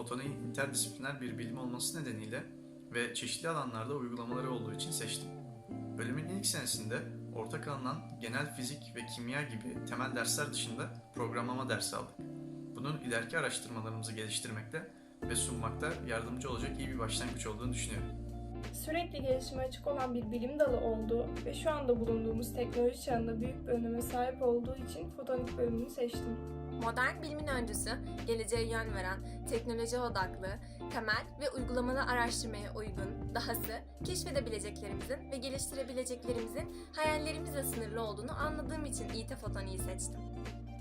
fotoniğin interdisipliner bir bilim olması nedeniyle ve çeşitli alanlarda uygulamaları olduğu için seçtim. Bölümün ilk senesinde ortak alınan genel fizik ve kimya gibi temel dersler dışında programlama dersi aldık. Bunun ileriki araştırmalarımızı geliştirmekte ve sunmakta yardımcı olacak iyi bir başlangıç olduğunu düşünüyorum. Sürekli gelişime açık olan bir bilim dalı olduğu ve şu anda bulunduğumuz teknoloji çağında büyük bir öneme sahip olduğu için fotonik bölümünü seçtim. Modern bilimin öncüsü, geleceğe yön veren, teknoloji odaklı, temel ve uygulamalı araştırmaya uygun, dahası keşfedebileceklerimizin ve geliştirebileceklerimizin hayallerimizle sınırlı olduğunu anladığım için İT Fotoni'yi seçtim.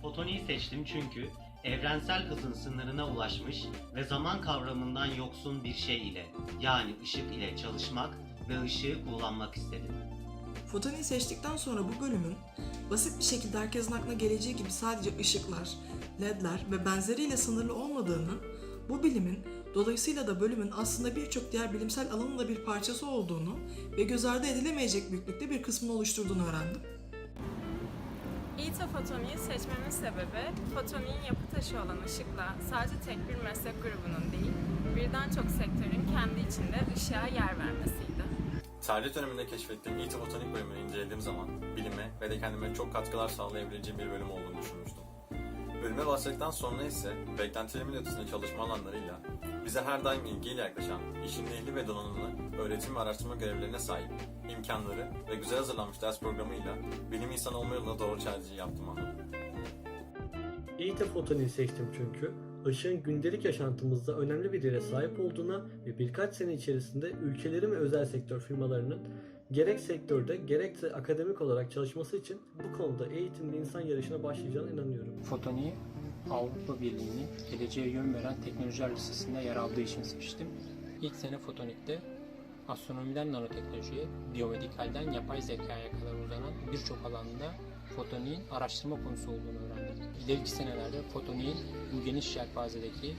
Fotoniği seçtim çünkü evrensel hızın sınırına ulaşmış ve zaman kavramından yoksun bir şey ile yani ışık ile çalışmak ve ışığı kullanmak istedim. Fotoniği seçtikten sonra bu bölümün basit bir şekilde herkesin aklına geleceği gibi sadece ışıklar, ledler ve benzeriyle sınırlı olmadığını, bu bilimin dolayısıyla da bölümün aslında birçok diğer bilimsel alanın da bir parçası olduğunu ve göz ardı edilemeyecek büyüklükte bir kısmını oluşturduğunu öğrendim. İTA fotoniği seçmemin sebebi, fotoniğin yapı taşı olan ışıkla sadece tek bir meslek grubunun değil, birden çok sektörün kendi içinde ışığa yer vermesiydi. Tarih döneminde keşfettiğim İT Botanik bölümünü incelediğim zaman bilime ve de kendime çok katkılar sağlayabileceğim bir bölüm olduğunu düşünmüştüm. Bölüme başladıktan sonra ise beklentilerimin ötesinde çalışma alanlarıyla bize her daim ilgiyle yaklaşan, işin ehli ve donanımlı öğretim ve araştırma görevlerine sahip, imkanları ve güzel hazırlanmış ders programıyla bilim insanı olma yoluna doğru tercih yaptım anladım. İyi fotoniği seçtim çünkü ışığın gündelik yaşantımızda önemli bir yere sahip olduğuna ve birkaç sene içerisinde ülkelerin ve özel sektör firmalarının gerek sektörde gerekse akademik olarak çalışması için bu konuda eğitimli insan yarışına başlayacağına inanıyorum. Fotoniği Avrupa Birliği'nin geleceğe yön veren teknolojiler listesinde yer aldığı için seçtim. İlk sene fotonikte astronomiden nanoteknolojiye, biyomedikalden yapay zekaya kadar uzanan birçok alanda fotoniğin araştırma konusu olduğunu öğrendim. İleriki senelerde fotoniğin bu geniş yelpazedeki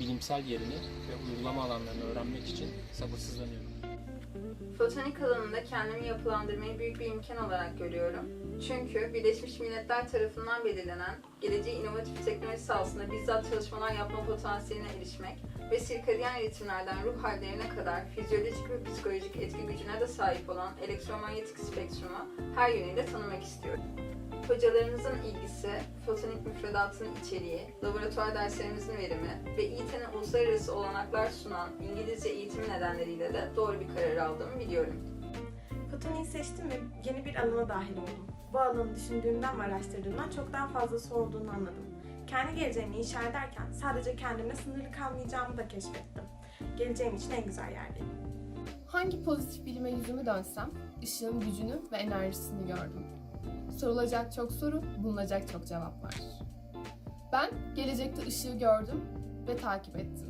bilimsel yerini ve uygulama alanlarını öğrenmek için sabırsızlanıyorum. Fotonik alanında kendimi yapılandırmayı büyük bir imkan olarak görüyorum. Çünkü Birleşmiş Milletler tarafından belirlenen geleceği inovatif teknoloji sahasında bizzat çalışmalar yapma potansiyeline erişmek ve sirkadiyen ritimlerden ruh hallerine kadar fizyolojik ve psikolojik etki gücüne de sahip olan elektromanyetik spektrumu her yönüyle tanımak istiyorum. Hocalarımızın ilgisi, fotonik müfredatının içeriği, laboratuvar derslerimizin verimi ve İİT'nin uluslararası olanaklar sunan İngilizce eğitimi nedenleriyle de doğru bir karar aldığımı biliyorum. Fotoniği seçtim ve yeni bir alana dahil oldum. Bu alanı düşündüğümden ve araştırdığımdan çok daha fazlası olduğunu anladım. Kendi geleceğimi inşa ederken sadece kendimle sınırlı kalmayacağımı da keşfettim. Geleceğim için en güzel yerdeyim. Hangi pozitif bilime yüzümü dönsem, ışığın gücünü ve enerjisini gördüm. Sorulacak çok soru, bulunacak çok cevap var. Ben gelecekte ışığı gördüm ve takip ettim.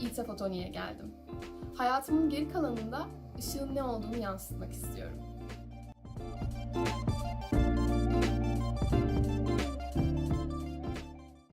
İTA Fotoni'ye geldim. Hayatımın geri kalanında ışığın ne olduğunu yansıtmak istiyorum.